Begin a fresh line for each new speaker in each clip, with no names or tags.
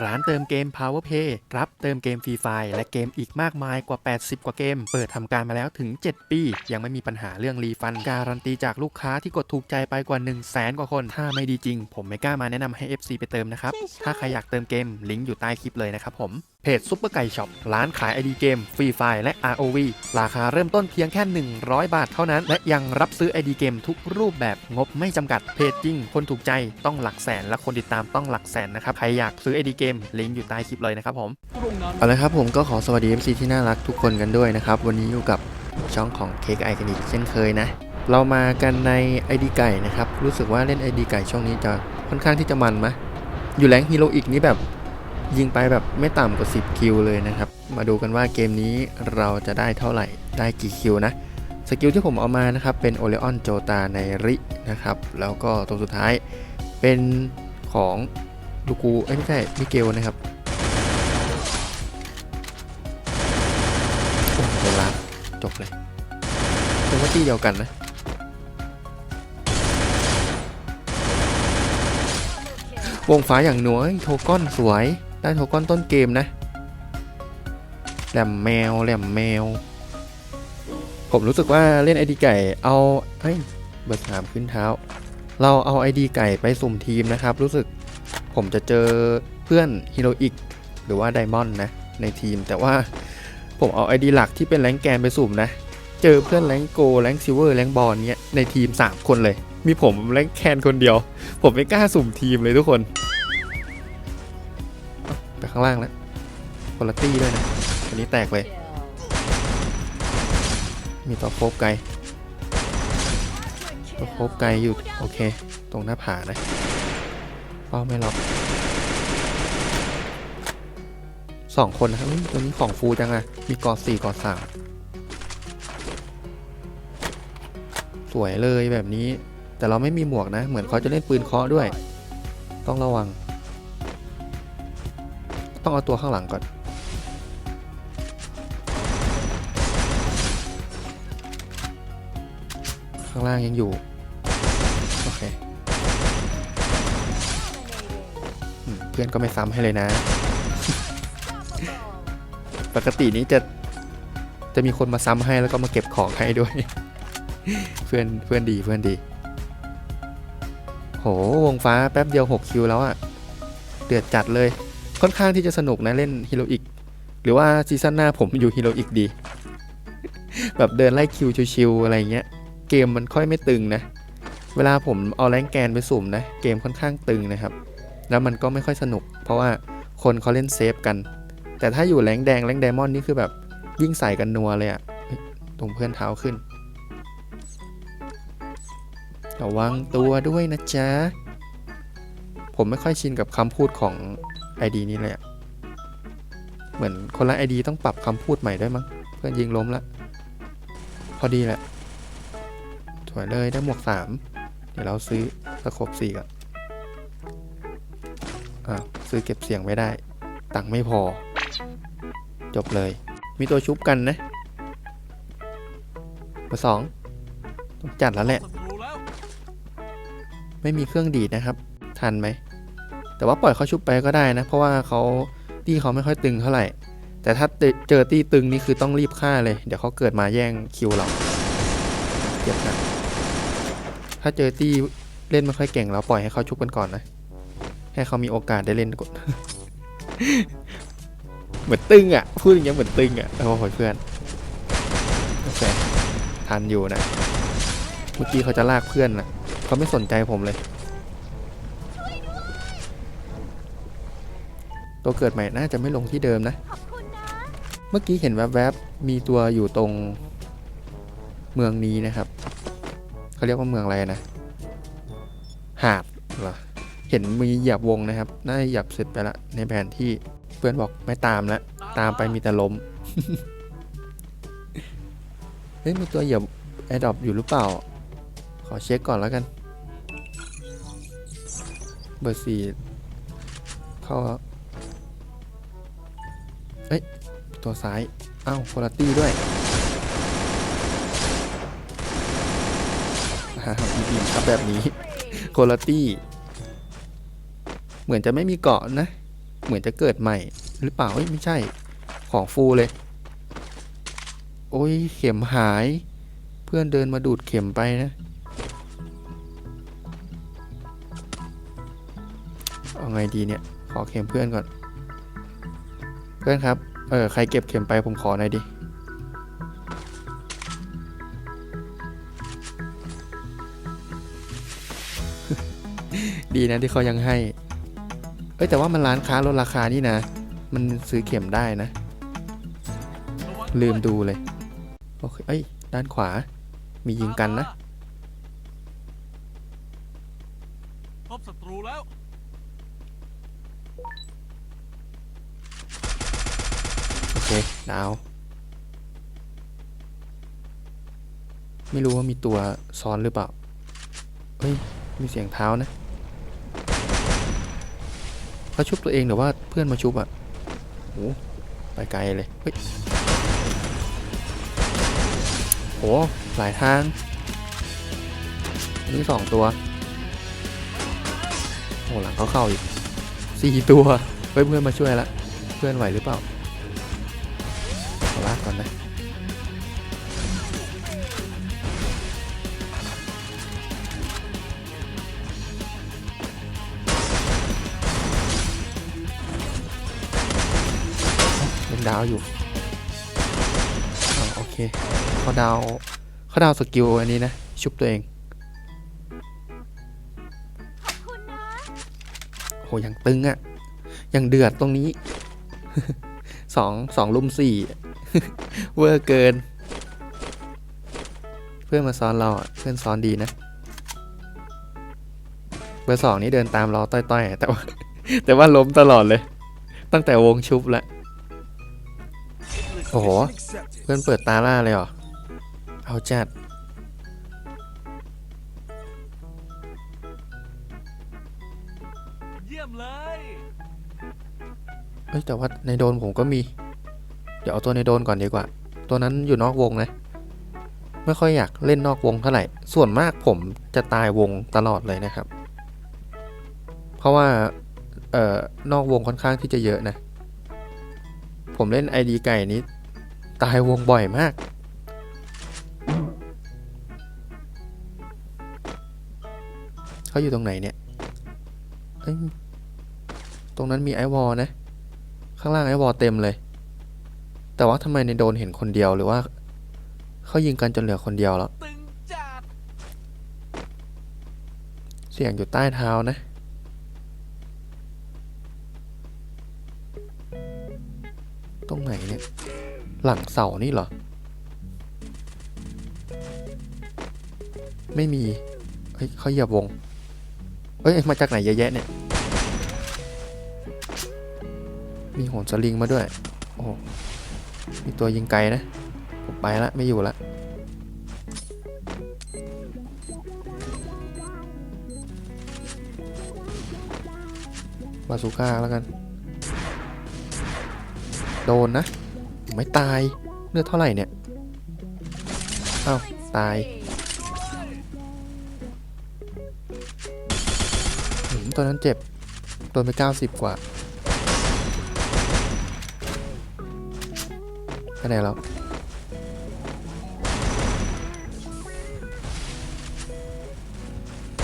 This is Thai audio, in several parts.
ร้านเติมเกม Power Pay รับเติมเกมฟรีไฟล์และเกมอีกมากมายกว่า 80 กว่าเกม เปิดทำการมาแล้วถึง 7 ปี ยังไม่มีปัญหาเรื่องรีฟัน การันตีจากลูกค้าที่กดถูกใจไปกว่า 1 0 0 0 0แสนกว่าคน ถ้าไม่ดีจริง ผมไม่กล้ามาแนะนำให้ FC ไปเติมนะครับ ถ้าใครอยากเติมเกมลิงก์อยู่ใต้คลิปเลยนะครับผม เพจซุปเปอร์ไก่ช็อปร้านขายไอดีเกมฟรีไฟล์และ ROV ราคาเริ่มต้นเพียงแค่ 100 บาทเท่านั้น และยังรับซื้อไอดีเกมทุกรูปแบบงบไม่จำกัดเพจจริง คนถูกใจต้องหลักแสนและคนติดตามต้องหลักแสนนะครับ ใครอยากซื้อไอดีเกมลิงก์อยู่ใต้คลิปเลยนะครับผมเอาละครับผมก็ขอสวัสดี MC ที่น่ารักทุกคนกันด้วยนะครับ วันนี้อยู่กับช่องของเค้กไอกันอีกเช่นเคยนะเรามากันใน ID ไก่นะครับ รู้สึกว่าเล่น ID ไก่ช่วงนี้จะค่อนข้างที่จะมันมะอยู่แรงฮีโร่อีกนี่แบบ ยิงไปแบบไม่ต่ำกว่า 10 คิวเลยนะครับ มาดูกันว่าเกมนี้เราจะได้เท่าไหร่ได้กี่คิวนะ สกิลที่ผมเอามานะครับ เป็นโอเลออนโจตาในรินะครับ แล้วก็ตัวสุดท้ายเป็นของลูกูเอ้ยไม่ใช่มิเกลนะครับโอ้โหลาจบเลยเป็นว่าที่เดียวกันนะวงฟ้าอย่างหน่วยโทก้อนสวย ได้โทก้อนต้นเกมนะแหลมแมวแหลมแมว ผมรู้สึกว่าเล่นไอดีไก่เอาเฮ้ยเบอร์สามขึ้นเท้า เราเอาไอดีไก่ไปสุ่มทีมนะครับ รู้สึกผมจะเจอเพื่อนฮีโรอิกหรือว่าไดมอนด์นะ ในทีมแต่ว่าผมเอาไอดีหลักที่เป็นแรงแกนไปสุ่มนะ เจอเพื่อนแรงโกแรงซิเวอร์แรงบอลเนี้ยในทีม 3 คนเลย มีผมแรงแคนคนเดียว ผมไม่กล้าสุ่มทีมเลยทุกคน ข้างล่างแล้วคนละตี้ด้วยนะอันนี้แตกเลย มีตัวโคบไกลตัวโคบไกลอยู่โอเค ตรงหน้าผานะเป้าไม่ล็อกสองคนนะครับตัวนี้ของฟูจังอะมีกอสี่กอสามสวยเลยแบบนี้ แต่เราไม่มีหมวกนะ เหมือนเขาจะเล่นปืนเคาะด้วย ต้องระวัง ต้องเอาตัวข้างหลังก่อน ข้างล่างยังอยู่ โอเคเพื่อนก็ไม่ซ้ำให้เลยนะ ปกตินี้จะ จะมีคนมาซ้ำให้แล้วก็มาเก็บของให้ด้วย เพื่อนเพื่อนดีเพื่อนดี โหวงฟ้าแป๊บเดียว 6 คิวแล้วอะเดือดจัดเลย ค่อนข้างที่จะสนุกนะเล่นฮีโรอีกหรือว่าซีซั่นหน้าผมอยู่ฮีโรอีกดี แบบเดินไล่คิวชิวๆอะไรเงี้ย เกมมันค่อยไม่ตึงนะ เวลาผมเอาแรงแกนไปสุ่มนะ เกมค่อนข้างตึงนะครับ แล้วมันก็ไม่ค่อยสนุก เพราะว่าคนเขาเล่นเซฟกัน แต่ถ้าอยู่แรงแดงแรงไดมอนด์นี่คือแบบยิ่งใส่กันนัวเลยอะตรงเพื่อนเท้าขึ้นระวังตัวด้วยนะจ๊ะ ผมไม่ค่อยชินกับคำพูดของ ID นี้เลยอะเหมือนคนละ ID ต้องปรับคำพูดใหม่ด้วยมั้ง เพื่อนยิงล้มละพอดีแหละสวยเลยได้หมวกสามเดี๋ยวเราซื้อสโคบสี่ก่อนอ้าซื้อเก็บเสียงไม่ได้ ตังค์ไม่พอ จบเลย มีตัวชุบกันนะเบอร์สองต้องจัดแล้วแหละ ไม่มีเครื่องดีดนะครับ ทันไหม แต่ว่าปล่อยเขาชุบไปก็ได้นะ เพราะว่าเขาตี้เขาไม่ค่อยตึงเท่าไหร่ แต่ถ้าเจอตี้ตึงนี่คือต้องรีบฆ่าเลย เดี๋ยวเขาเกิดมาแย่งคิวเราเจ็บนะถ้าเจอตี้เล่นไม่ค่อยเก่งเราปล่อยให้เขาชุบกันก่อนนะ ให้เขามีโอกาสได้เล่นก่อนเหมือนตึงอะ พูดอย่างเงี้ยเหมือนตึงอะโอ้โหเพื่อนโอเคทันอยู่นะ เมื่อกี้เขาจะลากเพื่อนนะเขาไม่สนใจผมเลย ตัวเกิดใหม่น่าจะไม่ลงที่เดิมนะ เมื่อกี้เห็นแวบๆ มีตัวอยู่ตรงเมืองนี้นะครับ เขาเรียกว่าเมืองอะไรนะ หาดเหรอ เห็นมีเหยียบวงนะครับ น่าจะเหยียบเสร็จไปละในแผนที่ เพื่อนบอกไม่ตามแล้วตามไปมีแต่ล้ม เฮ้ยมีตัวเหยียบแอดดอปอยู่หรือเปล่า ขอเช็คก่อนแล้วกัน เบอร์สี่เข้า ตัวซ้าย อ้าวคุณตี้ด้วยฮ่าอีบีมครับแบบนี้คุณตี้ เหมือนจะไม่มีเกาะนะ เหมือนจะเกิดใหม่หรือเปล่าเอ้ยไม่ใช่ ของฟูเลย โอ้ยเข็มหาย เพื่อนเดินมาดูดเข็มไปนะ เอาไงดีเนี่ย ขอเข็มเพื่อนก่อน เพื่อนครับ เออ ใครเก็บเข็มไปผมขอหน่อยดิ ดีนะที่เขายังให้ เอ้ยแต่ว่ามันร้านค้าลดราคานี่นะ มันซื้อเข็มได้นะ ลืมดูเลย โอเค เอ้ย ด้านขวา มียิงกันนะ
พบศัตรูแล้ว
โอเค ดาว ไม่รู้ว่ามีตัวซ้อนหรือเปล่า เฮ้ย มีเสียงเท้านะเขาชุบตัวเองหรือว่าเพื่อนมาชุบอะโหไปไกลเลย เฮ้ยโหหลายทางนี่สองตัว โอ้หลังเขาเข้าอีกสี่ตัวเฮ้ยเพื่อนมาช่วยละ เพื่อนไหวหรือเปล่า อลากก่อนนะยังดาวอยู่อาโอเคเขาดาวเขาดาวสกิลอันนี้นะ ชุบตัวเอง
คุณนะ
โหยังตึงอะ่ะยังเดือดตรงนี้สองสองลุมสี่ เวอร์เกิน เพื่อนมาซ้อนเราอะเพื่อนซ้อนดีนะ เบอร์สองนี่เดินตามเราต้อยๆ แต่ว่า แต่ว่าล้มตลอดเลย ตั้งแต่วงชุบแล้วโอ้โห เพื่อนเปิดตาล่าเลยเหรอ เอาจัด
เยี่ยมเลย
เอ้ยแต่ว่าในโดนผมก็มี เดี๋ยวเอาตัวในโดนก่อนดีกว่า ตัวนั้นอยู่นอกวงนะ ไม่ค่อยอยากเล่นนอกวงเท่าไหร่ ส่วนมากผมจะตายวงตลอดเลยนะครับ เพราะว่าเอ่อนอกวงค่อนข้างที่จะเยอะนะ ผมเล่น ID ไก่นี้ ตายวงบ่อยมาก เขาอยู่ตรงไหนเนี่ยเอ้ยตรงนั้นมีไอวอลนะ ข้างล่างไอวอลเต็มเลย แต่ว่าทำไมในโดนเห็นคนเดียวหรือว่าเขายิงกันจนเหลือคนเดียวแล้ว
ตึงจัด
เสียงอยู่ใต้เท้านะ ตรงไหนเนี่ย หลังเสานี่เหรอ ไม่มี เฮ้ยเขาเหยียบวงเอ้ย มาจากไหนเยอะแยะเนี่ย มีโหนสลิงมาด้วย โอ้ มีตัวยิงไกลนะ ผมไปละไม่อยู่ละบาซูก้าแล้วกัน โดนนะ ไม่ตายเลือดเท่าไหร่เนี่ยอ้าวตายตัวนั้นเจ็บ โดนไป 90 กว่า ไปไหนแล้ว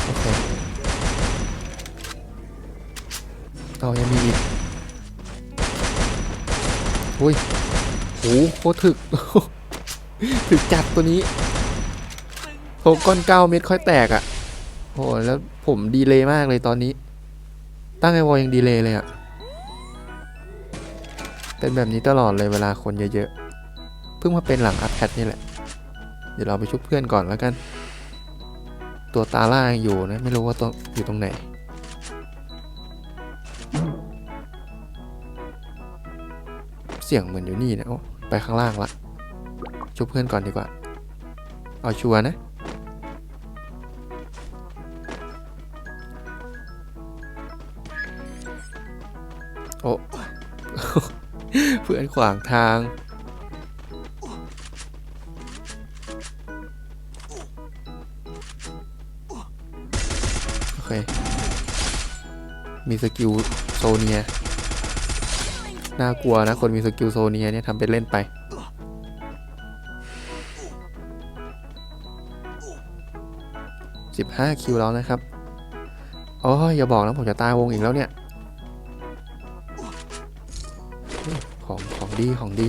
โอเคเอายังมีอีกอุ้ยโหโคตรถึก ถึกจัดตัวนี้โหก้อนเก้าเม็ดค่อยแตกอะ่ะโหแล้วผมดีเลยมากเลยตอนนี้ ตั้งไอวอยังดีเลยเลยอะ่ะเป็นแบบนี้ตลอดเลยเวลาคนเยอะๆ เพิ่งมาเป็นหลังอัพแพทนี่แหละ เดี๋ยวเราไปชุบเพื่อนก่อนแล้วกัน ตัวตาล่ายังอยู่นะ ไม่รู้ว่าตัวอยู่ตรงไหน เสียงเหมือนอยู่นี่นะโอ้ไปข้างล่างละ ชุบเพื่อนก่อนดีกว่า เอาชัวร์นะโอ้เพื่อนขวางทาง เค มีสกิลโซเนีย น่ากลัวนะ คนมีสกิลโซเนียเนี่ยทำเป็นเล่นไป 15 คิวแล้วนะครับอ้ยอย่าบอกนะผมจะตายวงอีกแล้วเนี่ย ของของดีของดี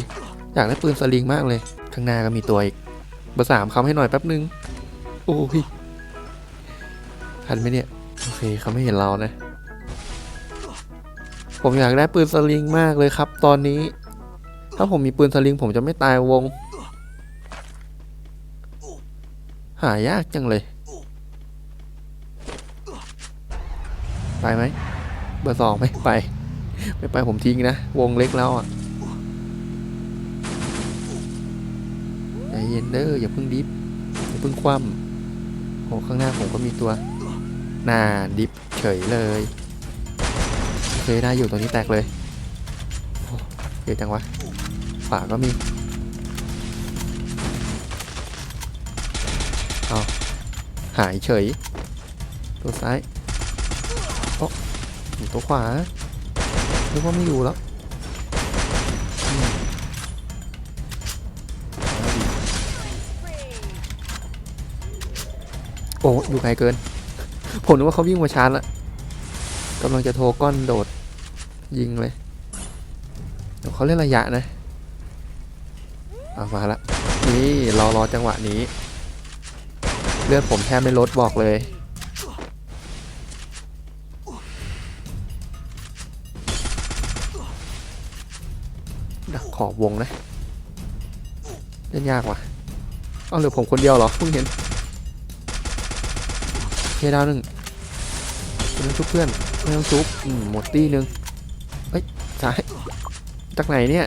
อยากได้ปืนสลิงมากเลย ข้างหน้าก็มีตัวอีกเบอร์สามคำให้หน่อยแป๊บนึง โอ้ยทันไหมเนี่ย โอเคเขาไม่เห็นเรานะ ผมอยากได้ปืนสลิงมากเลยครับ ตอนนี้ ถ้าผมมีปืนสลิง ผมจะไม่ตายวง หายากจังเลย ไปไหมเบอร์สองไม่ไป ไม่ไปผมทิ้งนะ วงเล็กแล้วอะใจเย็นเด้ออย่าเพิ่งดิฟอย่าเพิ่งคว่ำโอ้ข้างหน้าผมก็มีตัว น่าดิฟเฉยเลยเคยได้อยู่ตัวนี้แตกเลยเยอะจังวะฝาก็มีเอาหายเฉย ตัวซ้ายโอ้หูตัวขวานึกว่าไม่อยู่แล้วโอ้อยู่ไกลเกิน ผมนึกว่าเขาวิ่งมาชาร์จละกำลังจะโทรก้อนโดดยิงเลยเดี๋ยวเขาเล่นระยะนะเอามาละนี่รอรอจังหวะนี้ เลือดผมแทบไม่ลดบอกเลย ดักขอบวงนะเล่นยากว่ะ เอาเหลือผมคนเดียวเหรอเพิ่งเห็น เคดาวหนึ่งไม่ต้องชุบเพื่อนไม่ต้องชุบอืมหมดตี้หนึ่งเฮ้ยซ้ายจากไหนเนี่ย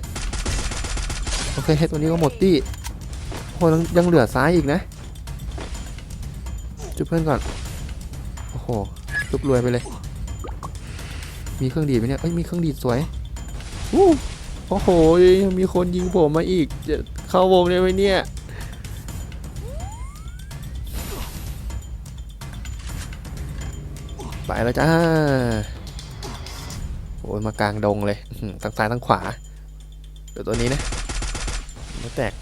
โอเคเฮ้ตัวนี้ก็หมดตี้โอ้ยังยังเหลือซ้ายอีกนะชุบเพื่อนก่อนโอ้โหชุบรวยไปเลย มีเครื่องดีดไหมเนี่ยเอ้ยมีเครื่องดีดสวยอู้โอ้โหยังมีคนยิงผมมาอีกจะเข้าวงได้ไหมเนี่ย ไปแล้วจ้าโอ้ยมากลางดงเลยทั้งซ้ายทั้งขวาเดี๋ยวตัวนี้นะไม่แตก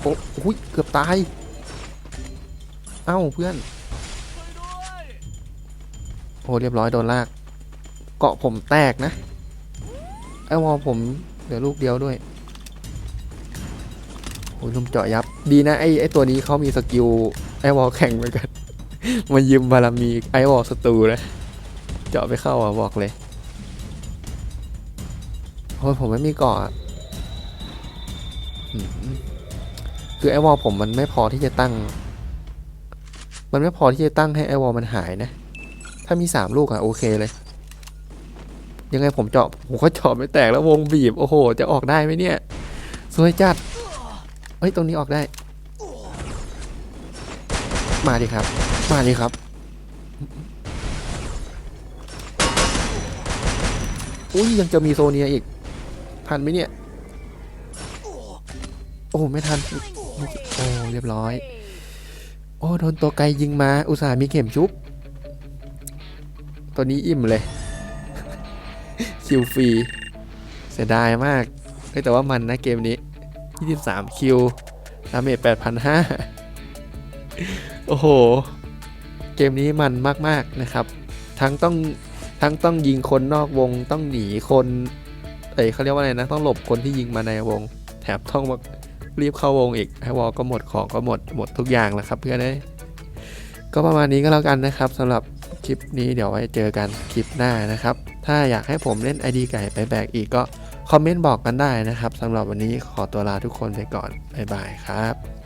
โอ้โหเกือบตาย เอ้าเพื่อน โอ้เรียบร้อยโดนลาก เกาะผมแตกนะ ไอวอผมเหลือลูกเดียวด้วยโอ้ยลุมเจาะยับ ดีนะไอ้ไอ้ตัวนี้เขามีสกิล ไอวอลแข่งเหมือนกัน มายืมบารมีไอวอลสตูนะเจาะไปเข้าอะบอกเลยโอ้ยผมไม่มีเกาะอะคือไอวอลผมมันไม่พอที่จะตั้ง มันไม่พอที่จะตั้งให้ไอวอลมันหายนะ ถ้ามีสามลูกอะโอเคเลย ยังไงผมเจาะผมก็เจาะไม่แตกแล้ววงบีบ โอ้โห จะออกได้ไหมเนี่ย สวยจัด เฮ้ย ตรงนี้ออกได้ มาดิครับ มาดิครับ อุ้ยยังจะมีโซเนียอีก ทันไหมเนี่ย โอ้ไม่ทัน โอ้เรียบร้อย โอ้โดนตัวไกลยิงมา อุตส่าห์มีเข็มชุบ ตัวนี้อิ่มเลย คิวฟรี เสียดายมากแต่ว่ามันนะเกมนี้ 23 คิวดาเมจ8,500 โอ้โห เกมนี้มันมากๆนะครับ ทั้งต้องทั้งต้องยิงคนนอกวงต้องหนีคนเอ้ยเขาเรียกว่าอะไรนะ ต้องหลบคนที่ยิงมาในวง แถมต้องมารีบเข้าวงอีกไอวอลก็หมดของก็หมดหมดทุกอย่างแล้วครับเพื่อนเอ้ยก็ประมาณนี้ก็แล้วกันนะครับสำหรับคลิปนี้เดี๋ยวไว้เจอกันคลิปหน้านะครับ ถ้าอยากให้ผมเล่น ID ไก่ไปแบกอีกก็คอมเมนต์บอกกันได้นะครับสำหรับวันนี้ขอตัวลาทุกคนไปก่อน บ๊ายบายครับ